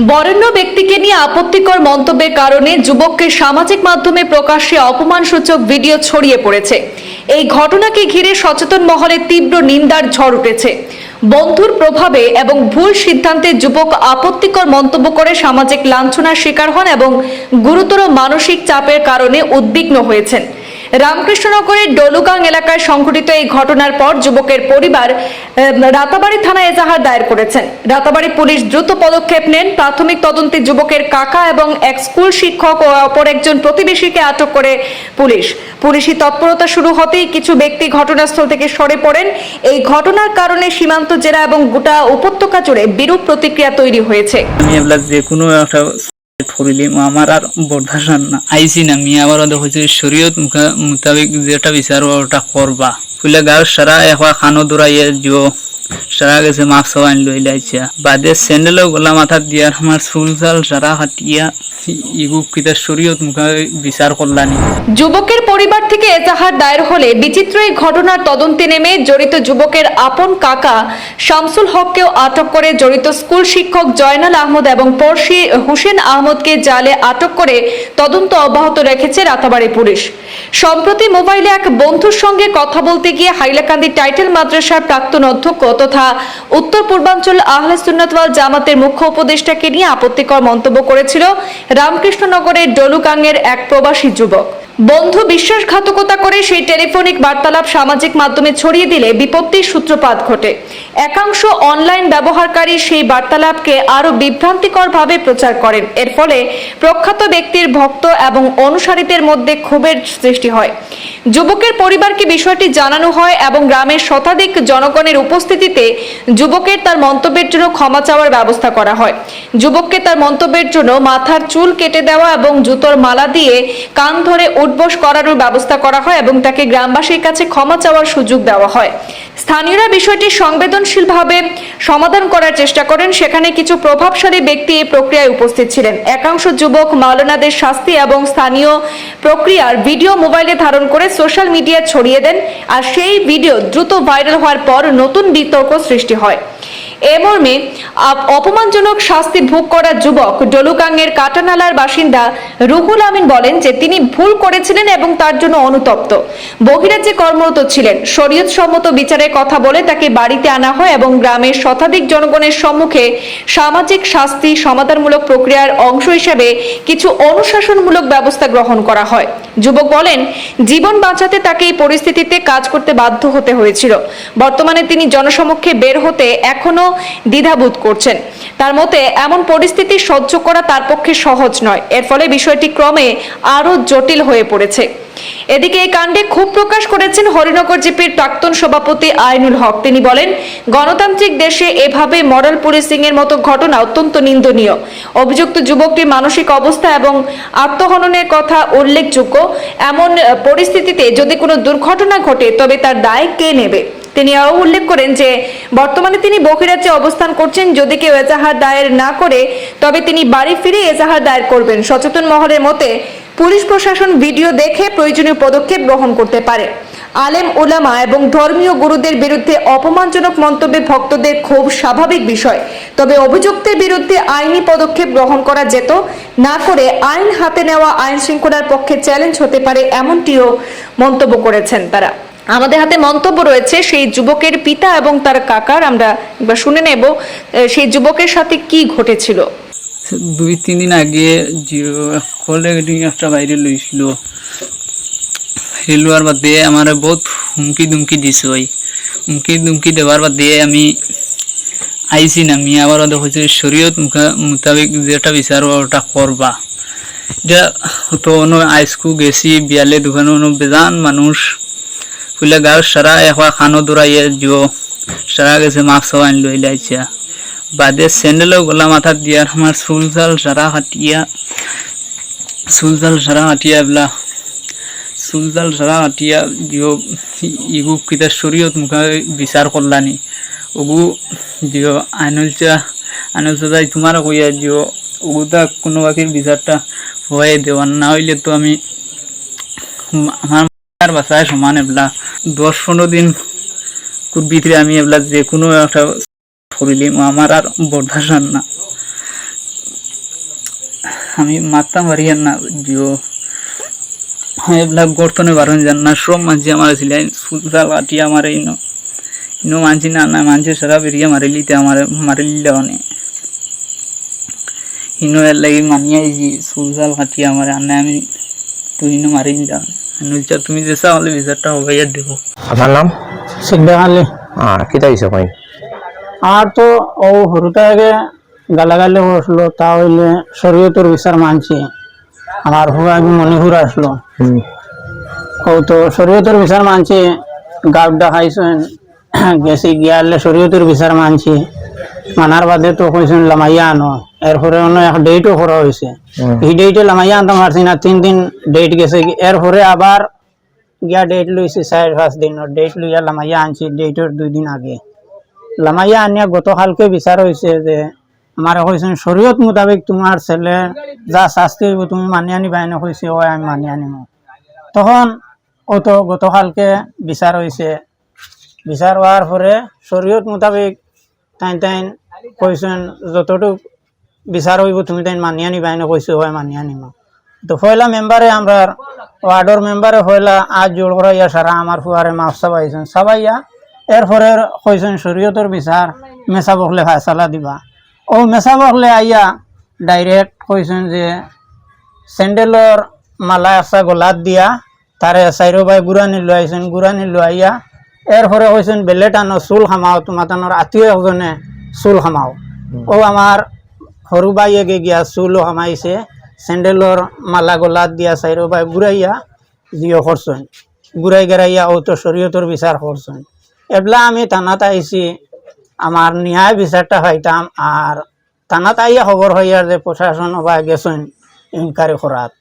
বরেণ্য ব্যক্তিকে নিয়ে আপত্তিকর মন্তব্যের কারণে যুবককে সামাজিক মাধ্যমে প্রকাশ্যে অপমানসূচক ভিডিও ছড়িয়ে পড়েছে। এই ঘটনাকে ঘিরে সচেতন মহলে তীব্র নিন্দার ঝড় উঠেছে। বন্ধুর প্রভাবে এবং ভুল সিদ্ধান্তে যুবক আপত্তিকর মন্তব্য করে সামাজিক লাঞ্ছনার শিকার হন এবং গুরুতর মানসিক চাপের কারণে উদ্বিগ্ন হয়েছেন। রামকৃষ্ণনগরের ডলুগাং এলাকায় সংঘটিত এই ঘটনার পর যুবকের পরিবার রাতাবাড়ি থানায় এজাহার দায়ের করেছেন। রাতাবাড়ি পুলিশ দ্রুত পদক্ষেপ নেন। প্রাথমিক তদন্তে যুবকের কাকা এবং এক স্কুল শিক্ষক ও অপর একজন প্রতিবেশীকে আটক করে পুলিশ। পুলিশি তৎপরতা শুরু হতেই কিছু ব্যক্তি ঘটনাস্থল থেকে সরে পড়েন। এই ঘটনার কারণে সীমান্ত জেলা এবং গোটা উপত্যকা জুড়ে বিরূপ প্রতিক্রিয়া তৈরি হয়েছে। যে কোনো একটা করিলি আমার আর বরদাস্ত না। আইসি না মি আবার হচ্ছে শরীয়ত মোতাবেক যেটা বিচার ওটা করবা। ফুলে গাঁর সারা এখন খানো দৌড়াইয়ে দিও সারা গেছে মাছ সবাই লই লাইছে। বাদে স্যান্ডেলও গলা মাথা দিয়ার আমার চুল চাল সারা মুখা বিচার করলানি যুবকের পরিবার থেকে এজাহার দায়ের হলে বিচিত্র এই ঘটনার তদন্তে নেমে জড়িত যুবকের আপন কাকা শামসুল হককেও আটক করে জড়িত স্কুল শিক্ষক জয়নাল আহমদ এবং পড়শি হুসেন আহমদকে জালে আটক করে তদন্ত অব্যাহত রেখেছে রাতাবাড়ি পুলিশ। সম্প্রতি মোবাইলে এক বন্ধুর সঙ্গে কথা বলতে গিয়ে হাইলাকান্দি টাইটেল মাদ্রাসার প্রাক্তন অধ্যক্ষ তথা উত্তর পূর্বাঞ্চল আহলে সুন্নতওয়াল জামাতের মুখ্য উপদেষ্টাকে নিয়ে আপত্তিকর মন্তব্য করেছিল রামকৃষ্ণনগরের ডলুকাংয়ের এক প্রবাসী যুবক। বন্ধু বিশ্বাসঘাতকতা করে সেই টেলিফোনিক বার্তালাপ সামাজিক মাধ্যমে ছড়িয়ে দিলে বিপত্তির সূত্রপাত ঘটে। একাংশ অনলাইন ব্যবহারকারী সেই বার্তালাপকে আরও বিভ্রান্তিকরভাবে প্রচার করেন। এর ফলে প্রখ্যাত ব্যক্তির ভক্ত এবং অনুসারীদের মধ্যে ক্ষোভের সৃষ্টি হয়। যুবকের পরিবারকে বিষয়টি জানানো হয় এবং গ্রামের শতাধিক জনগণের উপস্থিতিতে যুবকের তার মন্তব্যের জন্য ক্ষমা চাওয়ার ব্যবস্থা করা হয়। যুবককে তার মন্তব্যের জন্য মাথার চুল কেটে দেওয়া এবং জুতোর মালা দিয়ে কান ধরে উঠবোস করানোর ব্যবস্থা করা হয় এবং তাকে গ্রামবাসীর কাছে ক্ষমা চাওয়ার সুযোগ দেওয়া হয়। স্থানীয়রা বিষয়টি সংবেদনশীলভাবে সমাধান করার চেষ্টা করেন। সেখানে কিছু প্রভাবশালী ব্যক্তি এই প্রক্রিয়ায় উপস্থিত ছিলেন। একাংশ যুবক মাওলানাদের শাস্তি এবং স্থানীয় প্রক্রিয়ার ভিডিও মোবাইলে ধারণ করে সোশ্যাল মিডিয়ায় ছড়িয়ে দেন। আর সেই ভিডিও দ্রুত ভাইরাল হওয়ার পর নতুন বিতর্ক সৃষ্টি হয়। এ মর্মে অপমানজনক শাস্তি ভোগ করা যুবক ডলুকাঙ্গের কাটানালার বাসিন্দা রুহুল আমিন বলেন যে তিনি ভুল করেছিলেন এবং তার জন্য অনুতপ্ত। বহিরাজ্যে কর্মরত ছিলেন। শরীয়ত সম্মত বিচারের কথা বলে তাকে বাড়িতে আনা হয় এবং গ্রামের শতাধিক জনগণের সম্মুখে সামাজিক শাস্তি সমাধানমূলক প্রক্রিয়ার অংশ হিসেবে কিছু অনুশাসনমূলক ব্যবস্থা গ্রহণ করা হয়। যুবক বলেন, জীবন বাঁচাতে তাকে এই পরিস্থিতিতে কাজ করতে বাধ্য হতে হয়েছিল। বর্তমানে তিনি জনসমক্ষে বের হতে এখনও দ্বিধাবোধ করছেন। তার মতে, এমন পরিস্থিতি সহ্য করা তার পক্ষে সহজ নয়। এর ফলে বিষয়টি ক্রমে আরও জটিল হয়ে পড়েছে। এদিকে এই কাণ্ডে ক্ষোভ প্রকাশ করেছেন হরিনগর জিপির প্রাক্তন সভাপতি আইনুল হক। তিনি বলেন, গণতান্ত্রিক দেশে এভাবে মরাল পুলিশিং এর মতো ঘটনা অত্যন্ত নিন্দনীয়। অভিযুক্ত যুবকটির মানসিক অবস্থা এবং আত্মহননের কথা উল্লেখযোগ্য। এমন পরিস্থিতিতে যদি কোনো দুর্ঘটনা ঘটে, তবে তার দায় কে নেবে? তিনি আরও উল্লেখ করেন যে, বর্তমানে তিনি বহিরাজ্যে অবস্থান করছেন যদি কেউ এজাহার দায়ের না করে, তবে তিনি বাড়ি ফিরে এজাহার দায়ের করবেন। সচেতন মহলের মতে, পুলিশ প্রশাসন ভিডিও দেখে প্রয়োজনীয় পদক্ষেপ গ্রহণ করতে পারে। আলেম ওলামা এবং ধর্মীয় গুরুদের বিরুদ্ধে অপমানজনক মন্তব্যে ভক্তদের খুব স্বাভাবিক বিষয়। তবে অভিযুক্তের বিরুদ্ধে আইনি পদক্ষেপ গ্রহণ করা যেত, না করে আইন হাতে নেওয়া আইন শৃঙ্খলার পক্ষে চ্যালেঞ্জ হতে পারে এমনটিও মন্তব্য করেছেন তারা। আমাদের হাতে মন্তব্য রয়েছে, সেই যুবকের পিতা এবং তার কাকার, আমরা একবার শুনে নেব সেই যুবকের সাথে কি ঘটেছিল? দুই, তিন দিন আগে একটা বাইরে লইছিল। হেলুয়ার বাদে আমার বহুত হুমকি দুমকি দিছে ওই। হুমকি দুমকি দেওয়ার বাদে আমি আইসি না, আমি আবার হচ্ছে শরীয়ত মোতাবেক যেটা বিচার ওটা করবা। এটা তো আইসকু গেছি, বিয়ালে দোকানে বেজান মানুষ ফুলে গাঁর সারা এখন খানো দৌড়াইয়ে দিও সারা গেছে মাছ সবাই লই লাইছে। বাদে স্যান্ডেলও গলা মাথা দিয়ার আমার চাল সারা হাতিয়া চুল চাল সারা হাতিয়া এবলা চাল সারা হাতিয়া দিও ইগু কিতা শরীয়ত মুখা বিচার করলানি ওগু দিও আইনলচা আইনলচা যাই তোমার কইয়া দিও ওগুতা কোনো বাকির বিচারটা হয়ে দেওয়ার না হইলে তো আমি আমার আর বাসায় সমান এবলা দশ পনেরো দিন ভিতরে আমি এবলা যে কোনো একটা করিলি আমার আর বরদাস্ত না। আমি মারতাম পারি না জিও এইবিলাক গর্তনে বারণ যান না সব মানছি আমার ছিলেন সুলতাল কাটি আমার এই ইনো মানছি না না মানছি সারা বেরিয়ে মারিলিতে আমার মারিলে অনেক ইনো এর লাগি মানিয়ে আইছি সুলতাল কাটি আমার আনে আমি তুই ইনো মারি দিলাম নুলচা তুমি যে চাওয়ালে বিচারটা হবে ইয়ার দেখো আপনার নাম? আলী হ্যাঁ কিতা হয়েছে কই আর তো ও হরুতে আগে গালাগালি বসল তা হইলে শরীয়তের বিচার মানছি। আমার হু আগে মণিপুর আসলো ও তো শরীয়তের বিচার মানছি গাবডা খাইছেন গেছি গিয়ালে শরীয়তের বিচার মানছি। মানার বাদে তো কইছেন লামাইয়া আনো। এরপরে অন্য এক ডেটও করা হয়েছে এই ডেটে লামাইয়া আনতে পারছি না তিন দিন ডেট গেছে। এরপরে আবার গিয়া ডেট লইছি চার পাঁচ দিনের ডেট লইয়া লামাইয়া আনছি ডেটের দুই দিন আগে। লামাইয়া আনিয়া গতকালকে বিচার হয়েছে যে আমার কইছেন শরীয়ত মোতাবেক তোমার ছেলে যা শাস্তি হইব তুমি মানি আনিবা এনে কইছে ও আমি মানি আনিম। তখন ও তো গতকালকে বিচার হয়েছে বিচার হওয়ার পরে শরীয়ত মোতাবেক তাই তাই কইছেন যতটুক বিচার হইব, তুমি তাই মানি আনিবা এনে কইছে হয় মানি আনিম তো পয়লা মেম্বারে আমরা ওয়ার্ডর মেম্বারে পয়লা আজ জোর করাইয়া সারা আমার ফুয়ারে মাফ চাবাইছেন চাবাইয়া এরপরে কইছেন শরীয়তর বিচার মেসা বকলে ফায়সালা দিবা। ও মেসা বকলে আইয়া ডাইরেক্ট কইছেন যে স্যান্ডেলর মালা আসা গলাত দিয়া তারে চাইরো বাই গুড়ানি লৈ আইছেন গুড়ানি লৈ আইয়া এরপরে কইছেন বেলে টানো চুল খামাও তোমার টানোর আত্মীয় একজনে চুল খামাও ও আমার সৰু বাইয়েকে গিয়া চুলো খামাইছে চেন্ডেলৰ মালা গলাত দিয়া চাইরো বাই গুড়াইয়া জিও করছেন গুড়াই গেরাইয়া ও তো শরীয়তর বিচার করছেন এবলা আমি থানাত আইছি আমার ন্যায় বিচারটা পাইতাম আর থানাত আইয়া খবর হইয়ার যে প্রশাসন বা গেছেন ইনকারি করাত